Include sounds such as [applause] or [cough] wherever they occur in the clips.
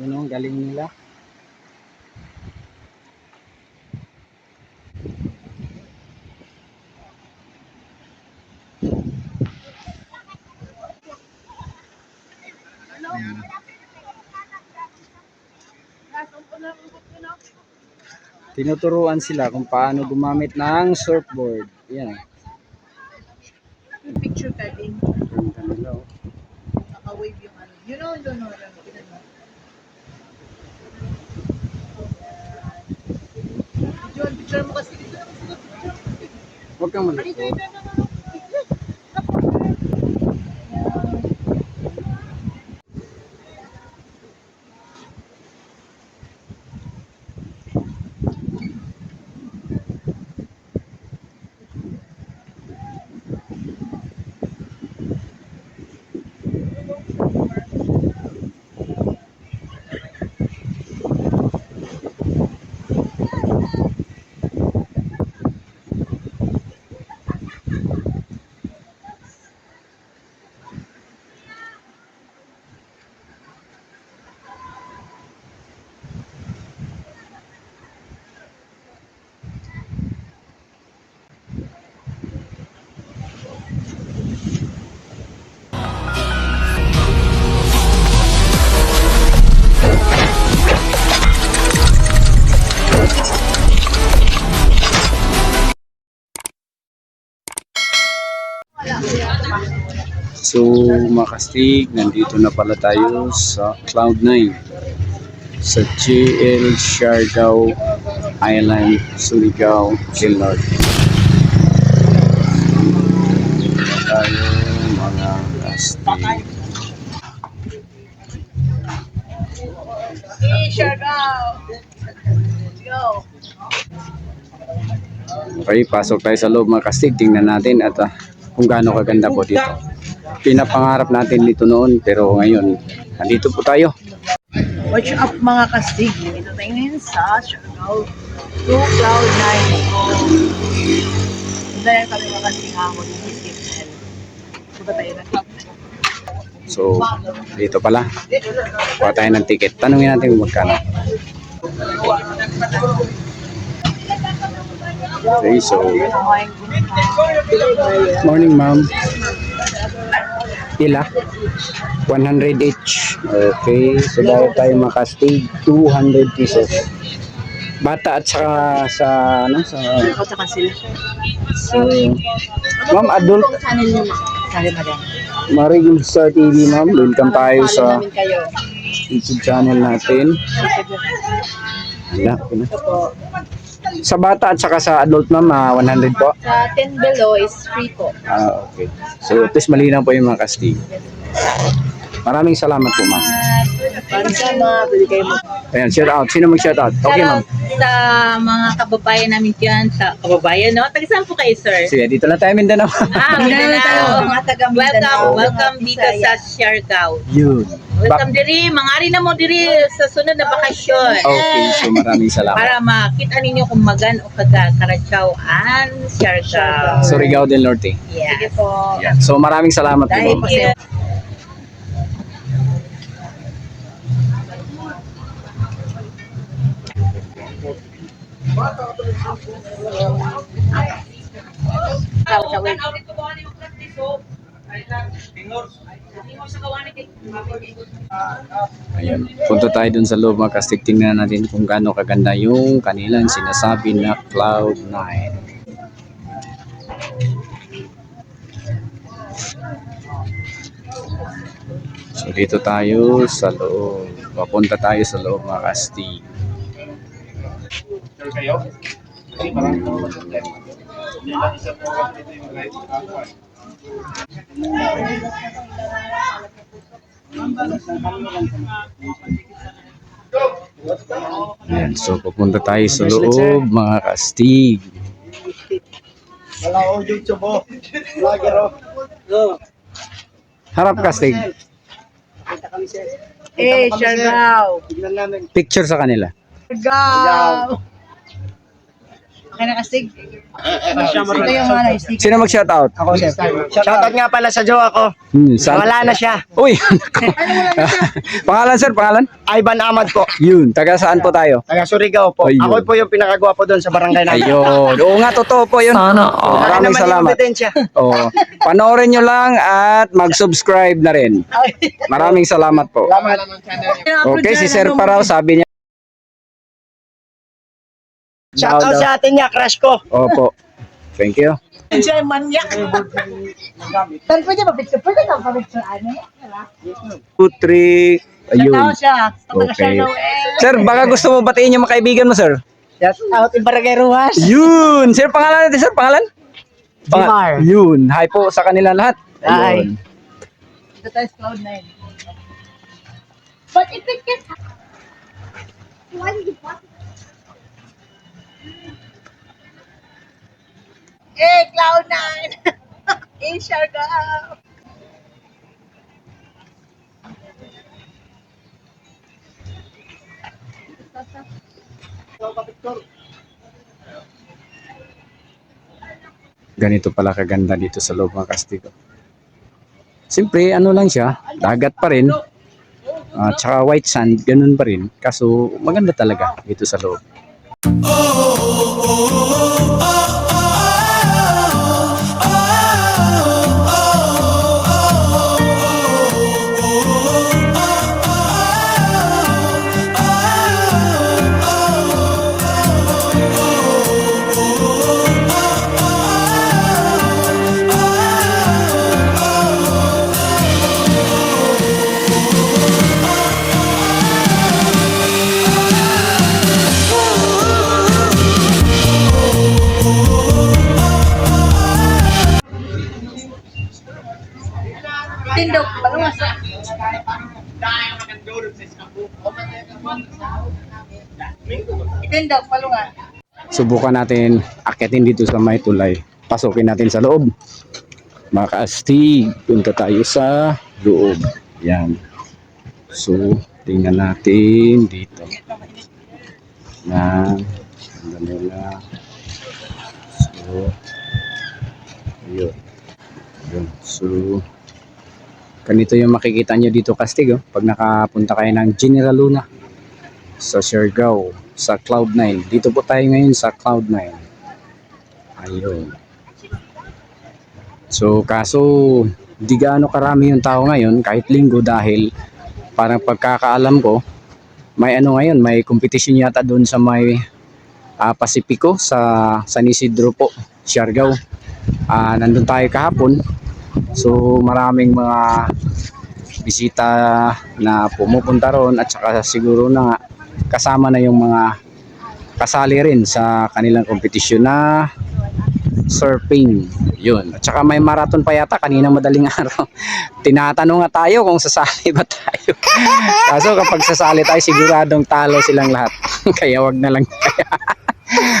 Yun ang galing nila. Tinuturuan sila kung paano gumamit ng surfboard. Yan. Picture ka din. Ganda nila, oh. Naka-wave yung ano. You know, you know, ano, ilan mo. John, picture mo kasi dito. Huwag kang Dito, So, makastig, nandito na pala tayo sa Cloud9 sa JL Siargao Island, Surigao del Norte. Dito na tayo mga kastig. Hey, out. Let's go. Okay, pasok tayo sa loob mga kastig. Tingnan natin at ah, kung gaano kaganda po dito. Pinapangarap natin dito noon pero ngayon, nandito po tayo. Watch up mga kastig. Ito tayo ngayon sa Siargao to Cloud9. Punta na kami mga kastig Miss Punta tayo na Cloud9. So, dito pala. Kuha tayo ng ticket. Tanungin natin kung magkano. Okay, so, morning ma'am. Pila? 100 each. Okay, so dahil tayo makastig, 200 pesos. Bata at saka sa, ano, sa, Ako sa sila. sa ma'am, adult, Channel mo Star TV ma'am. Welcome tayo Follow sa. YouTube channel natin. Wala, wala. Sa bata at saka sa adult ma'am, ah, 100 po. Sa 10 below is free po. Ah, okay. So, please malinaw po yung mga kastig. Maraming salamat po ma'am. Maraming salamat. Pwede kayo mo. Ayan, shout out. Sino mag shout out? Okay ma'am. sa mga kababayan namin dyan sa kababayan, no? Taga saan po kayo, sir? Sige, dito lang tayo Mindanao. Ah, Mindanao. Mga taga Welcome, Mindanao. welcome dito sa Siargao. Yun. Welcome diri, mangari na mo diri sa sunod na bakasyon. okay, so maraming salamat. Para makita ninyo kung magan o kaga Karatsaw and Siargao. Surigao del Norte. Yeah. Sige po. Yan. So maraming salamat po Dahil ma'am. Ayan. Punta tayo dun sa loob mga kastig. Tingnan natin kung gaano kaganda yung kanilang sinasabi na Cloud9. So dito tayo sa loob. Papunta tayo sa loob mga kastig. Ayan. So papunta tayo sa loob mga kastig. Wala ko. Vlogger oh. Harap kastig. Eh, namin. Picture sa kanila. Siargao. Okay na kastig. Ito yung ano, sticker. Sino mag-shoutout? Ako, sir. Shoutout nga pala sa jowa ko. Hmm, saan- Wala na siya. Uy! [laughs] pangalan sir, pangalan? Ivan Ahmad po. Yun, taga saan po tayo? Taga Surigao po. Ayun. Ako po yung pinakagwapo doon sa barangay namin. Ayun. Oo nga, totoo po yun. Sana Oh, maraming salamat. Oh, panoorin nyo lang at mag-subscribe na rin. Maraming salamat po. Salamat. Okay, si Sir Paraw sabi niya. Shoutout sa atin niya, crush ko. Opo. Thank you. Yung manyak. Pero pwede ba picture? Pwede ka pa picture ano? 2, 3, ayun. Siya. Kapag siya Okay. Sir, baka gusto mo batiin yung mga kaibigan mo, sir? Shoutout in Barangay Ruas. Yun! Sir, pangalan natin, sir, pangalan? Jimar. Yun. Hi po sa kanila lahat. Hi. Ito tayo sa Cloud9. But if it can... Why did you Eh, Cloud9! [laughs] eh, Siargao! Ganito pala kaganda dito sa loob ng Castigo. Siyempre, ano lang siya, dagat pa rin. At saka white sand, ganun pa rin. Kaso maganda talaga dito sa loob. Tindog, Subukan natin akitin dito sa may tulay. Pasukin natin sa loob. Mga kaastig, punta tayo sa loob. Yan. So, tingnan natin dito. Yan. Ang nila. So, yun. Yun. So, ganito yung makikita nyo dito kastig oh, pag nakapunta kayo ng General Luna sa Siargao sa Cloud9. Dito po tayo ngayon sa Cloud9. Ayun. So kaso di gaano karami yung tao ngayon kahit linggo dahil parang pagkakaalam ko may ano ngayon may competition yata doon sa may ah, Pacifico sa San Isidro po Siargao. Ah, nandun tayo kahapon. So maraming mga bisita na pumupunta ron at saka siguro na kasama na yung mga kasali rin sa kanilang kompetisyon na surfing. Yun. At saka may marathon pa yata kanina madaling [laughs] araw. Tinatanong nga tayo kung sasali ba tayo. [laughs] Kaso kapag sasali tayo siguradong talo silang lahat. [laughs] Kaya wag na lang kaya.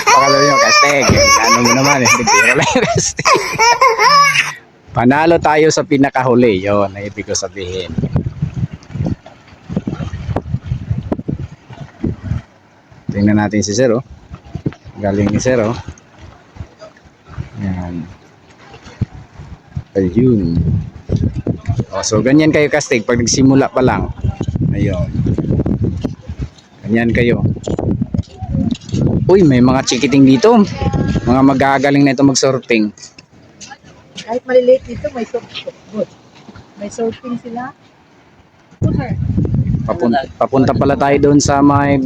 Baka sabi nyo, Kasteg, ano mo naman eh, biro lang yung Kasteg. Panalo tayo sa pinakahuli. Yon, ang ibig ko sabihin. Tingnan natin si Sir, oh. Galing ni Sir, oh. Yan. Ayun. Oh, so, ganyan kayo kastig pag nagsimula pa lang. Ayun. Ganyan kayo. Uy, may mga chikiting dito. Mga magagaling na ito mag-surfing. Kahit maliliit dito, may surfing. May surfing sila. Papunta, papunta pala tayo doon sa may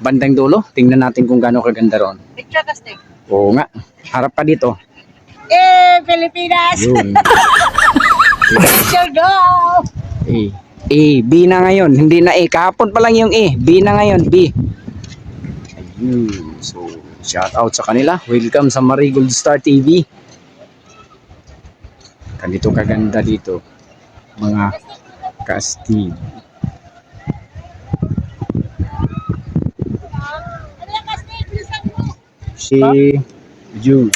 bandang dulo. Tingnan natin kung gaano kaganda ron. Picture kastig. Oo nga. Harap ka dito. Eh, Pilipinas! Yun. [laughs] Siargao! A. A. B na ngayon. Hindi na A. Kahapon pa lang yung A. B na ngayon. B. Ayun. So, shout out sa kanila. Welcome sa Marigold Star TV. Ganito kaganda dito. Mga casting. Si June.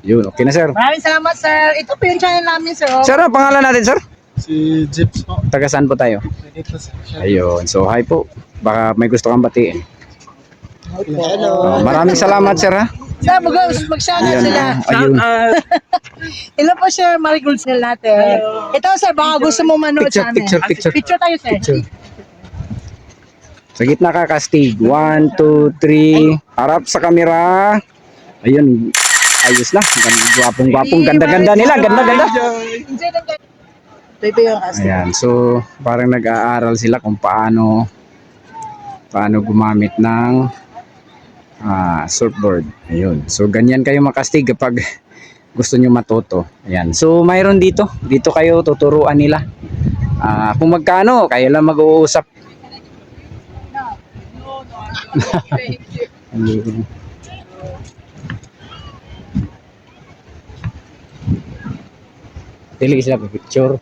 Yun, okay na sir. Maraming salamat, sir. Ito po yung channel namin, sir. Sir, ano pangalan natin sir? Si Jeps po. Taga saan po tayo? Dito sa Ayun. So, hi po. Baka may gusto kang batiin. Hello. Oh, maraming salamat sir ha. Sir, mag magsyaga Ayan, sila. ayun. [laughs] Hello po, Sir Marigold sila natin. Ito, Sir, baka gusto mo manood Picture, sa amin. picture, picture. Picture tayo, Sir. Picture. Sa gitna ka, Kastig. One, two, three. Harap sa camera. Ayun. Ayos na. Gwapong, gwapong. Ganda-ganda nila. Ganda-ganda. Ayan. So, parang nag-aaral sila kung paano paano gumamit ng ah, surfboard. Ayun. So, ganyan kayo makastig kapag gusto nyo matuto. Ayan. So, mayroon dito. Dito kayo tuturuan nila. Ah, kung magkano, kayo lang mag-uusap. Ayun. Dili sila picture.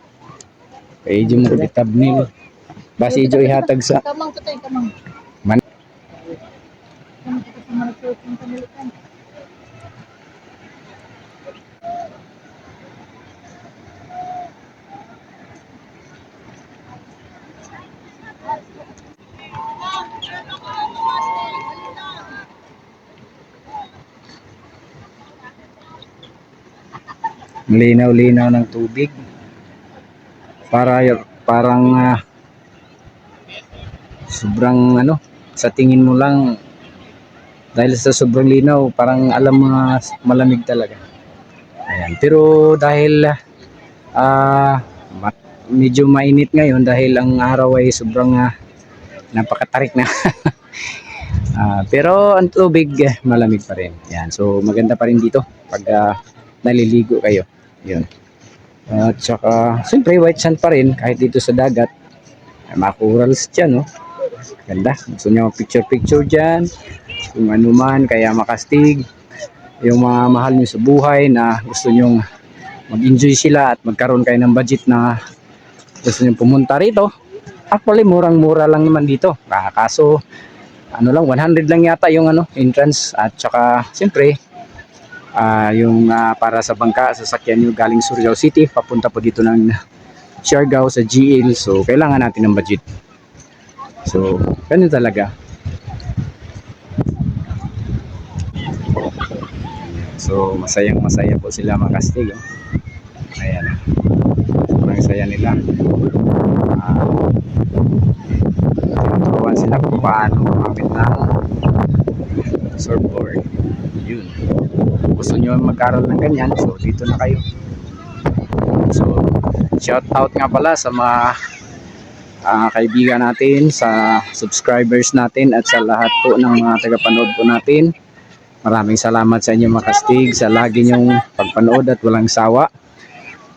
Kaya yung mo thumbnail. Basi jo ihatag sa Kamang ko tayo, kamang. Man- Kamang kita sa linaw-linaw ng tubig. Para parang ah, sobrang ano, sa tingin mo lang dahil sa sobrang linaw, parang alam mo na malamig talaga. Ayan. Pero dahil ah ma- medyo mainit ngayon dahil ang araw ay sobrang ah, napakatarik na. [laughs] Ah, pero ang tubig malamig pa rin. Yan. So maganda pa rin dito pag ah, naliligo kayo. Yun. At saka, siyempre white sand pa rin kahit dito sa dagat. May mga corals dyan, no? Ganda. Gusto nyo picture-picture dyan. Kung ano man, kaya makastig. Yung mga mahal nyo sa buhay na gusto nyo mag-enjoy sila at magkaroon kayo ng budget na gusto nyo pumunta rito. Actually, murang-mura lang naman dito. Kaso, ano lang, 100 lang yata yung ano, entrance. At saka, siyempre, ah yung ah, para sa bangka sasakyan nyo galing Surigao City papunta po dito ng Siargao sa GL so kailangan natin ng budget. So ganun talaga. So masayang masaya po sila mga kastig oh. ayan. Sobrang saya nila. Ah, turuan sila kung paano gumamit ng surfboard yun gusto nyo mag-aral ng ganyan, so dito na kayo. So, shout out nga pala sa mga ah, kaibigan natin, sa subscribers natin at sa lahat po ng mga tagapanood po natin. Maraming salamat sa inyo makastig sa lagi nyong pagpanood at walang sawa.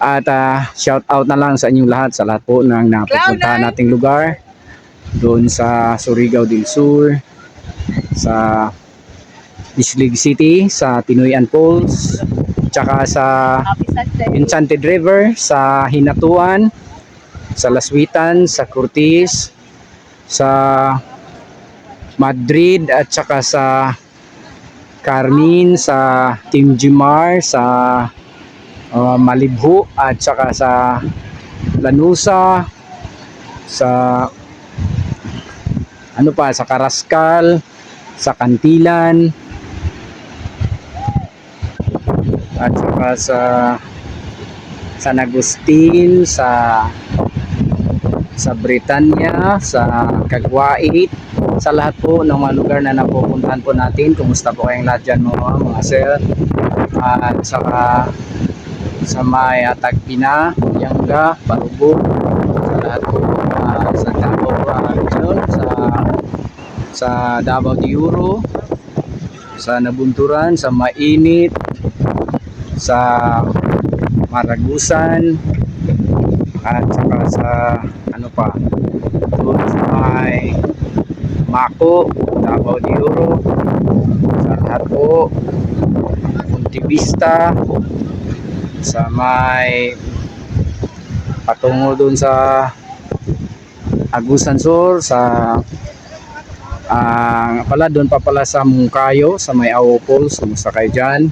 At ah, shout out na lang sa inyong lahat, sa lahat po ng napupuntahan nating lugar. Doon sa Surigao del Sur, sa Islig City, sa Tinoyan Falls, tsaka sa. Enchanted River, sa Hinatuan, sa Laswitan, sa Curtis, sa Madrid at saka sa Carmin, sa Team Jimar, sa uh, Malibhu at saka sa Lanusa, sa ano pa, sa Karaskal, sa Kantilan, saka sa San Agustin, sa sa Britanya, sa Kagwait, sa lahat po ng mga lugar na napupuntahan po natin. Kumusta po kayong lahat dyan mga, mga sir? At saka sa may Atagpina, Yangga, Parubo, sa lahat po ah, sa Davao uh, Region, sa sa Davao de Oro, sa Nabunturan, sa Mainit, sa Maragusan at saka sa ano pa doon sa may Mako, Davao de Oro sa lahat po Punti Vista sa may patungo doon sa Agusan Sur sa ah pala doon pa pala sa Mungkayo sa may Awo Falls kumusta kayo dyan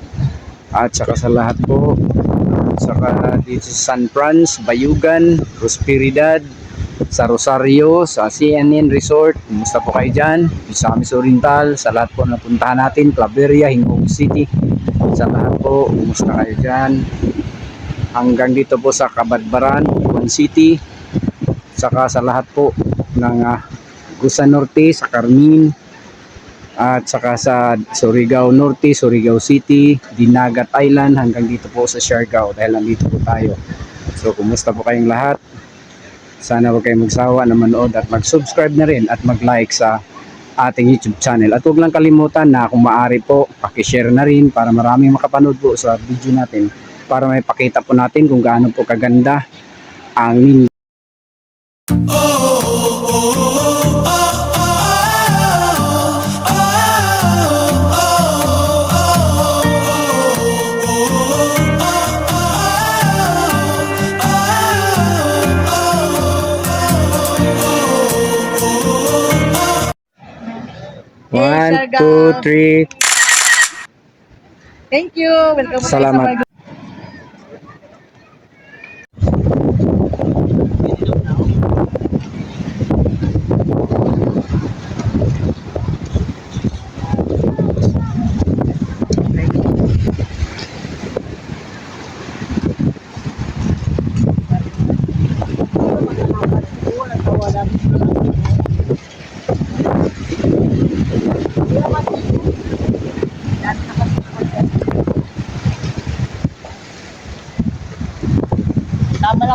at saka sa lahat po saka dito sa San Franz, Bayugan, Prosperidad sa Rosario, sa CNN Resort. Kumusta po kayo dyan? Misamis Oriental, sa lahat po na puntahan natin, Claveria, Hingog City. Sa lahat po, kumusta kayo dyan? Hanggang dito po sa Kabadbaran, Buwan City. Saka sa lahat po ng uh, Gusa Norte, sa Carmin, at saka sa Surigao Norte, Surigao City, Dinagat Island hanggang dito po sa Siargao dahil nandito po tayo. So kumusta po kayong lahat? Sana huwag kayong magsawa na manood at mag-subscribe na rin at mag-like sa ating YouTube channel. At huwag lang kalimutan na kung maaari po, pakishare na rin para maraming makapanood po sa video natin para may pakita po natin kung gaano po kaganda ang two, three. Thank you. Welcome Salamat.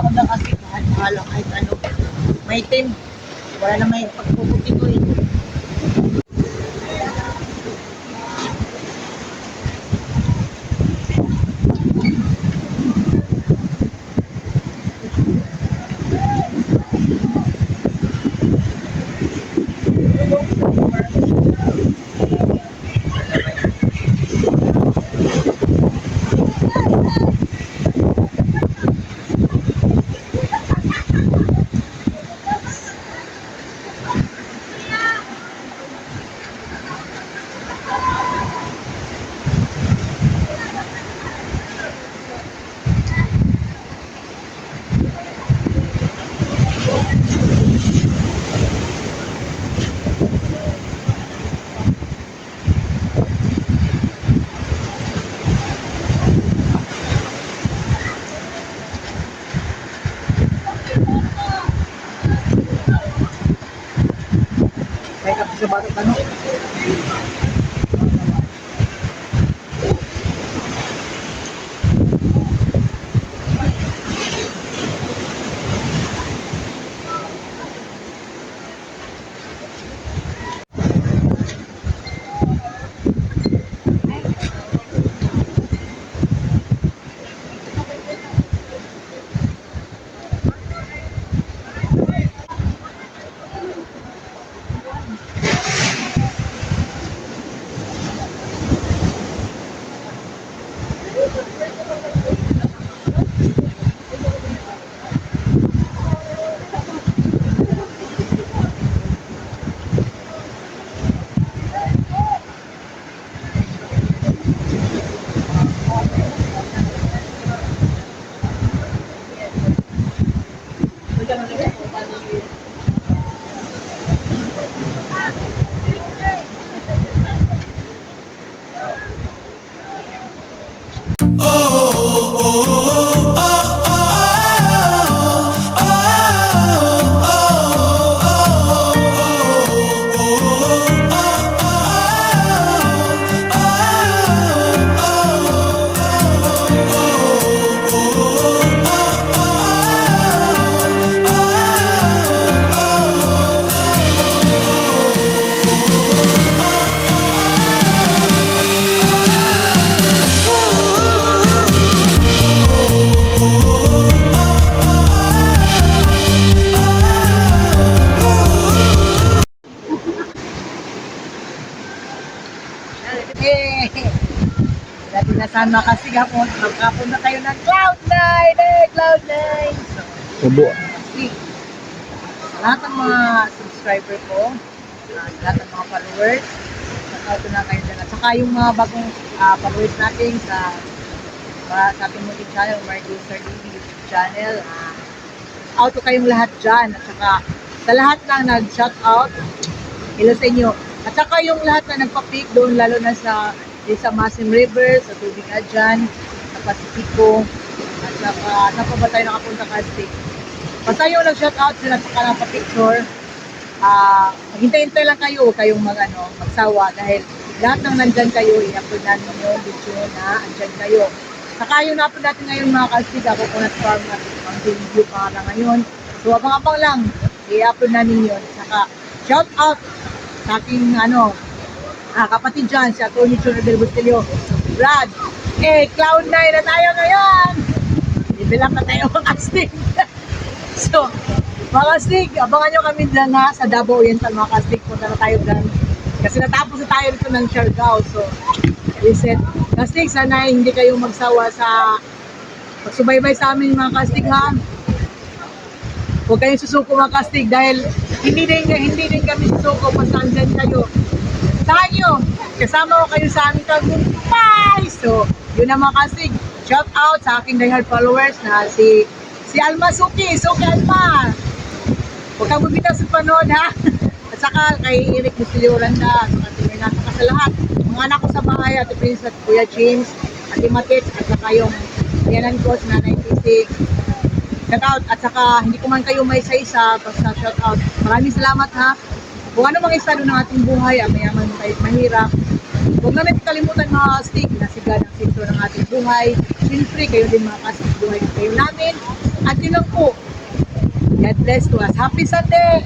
Tama lang kasi kahit mahal kahit ano. May team. Wala na may pagpuputi ko eh. May kape sa batok ano? Na kasi hapon, magkapunta tayo ng Cloud9, eh, Cloud9. So, Ubo. kasi, sa lahat ng mga subscriber ko, uh, sa lahat ng mga followers, nakauto na kayo dyan. At saka yung mga bagong ah, followers natin sa, sa, sa ating munting channel, Margie Sardini YouTube channel, ah, out ko kayong lahat dyan. At saka sa lahat ng nag-shout out, hello sa inyo. At saka yung lahat na nagpa-pick doon, lalo na sa sa Masim River, sa Tubig Adjan, sa Pacifico, at saka saan pa ba tayo nakapunta kasi? Basta yung nag-shout out saka nagpa-picture, ah, maghintay-hintay lang kayo, kayong mag, ano, magsawa dahil lahat ng nandyan kayo, i-upload namin yung video na andyan kayo. Saka yung na-upload natin ngayon mga kalsig, ako Coconut Farm at ang video pa nga ngayon. So abang-abang lang, i-upload namin yun. Saka shout out sa aking ano, ah, kapatid dyan, si Atty. Chino del Bustillo. Brad, eh, Cloud9 na tayo ngayon! Up na tayo [laughs] mga kastig. so, mga kastig, abangan nyo kami dyan ha, sa Davao Oriental mga kastig. Punta na tayo dyan. Kasi natapos na tayo dito ng Siargao. So, reset. Kastig, sana hindi kayo magsawa sa pagsubaybay sa amin mga kastig ha. Huwag kayong susuko mga kastig dahil hindi din, hindi din kami susuko basta andyan kayo. Nyo? Kasama ko kayo sa aming tagumpay! So, yun ang mga kastig. Shout out sa aking diehard followers na si si Alma Suki. Suki Alma! Huwag kang bumitaw sa panood ha. [laughs] At saka kay Eric Musilioranda, at saka si Renata ka sa lahat. Mga anak ko sa bahay, Ate Prince at Kuya James, Ate Matits, at saka yung yanan ko, Nanay Tisik. Shout out, at saka hindi ko man kayo may isa-isa, basta shout out. Maraming salamat ha. Kung ano mang estado ng ating buhay, ah, mayaman kahit mahirap, huwag na natin kalimutan mga stick na siga ng sentro ng ating buhay. Siyempre, kayo din mga kastig buhay na kayo namin. At yun lang po. God bless to us. Happy Sunday!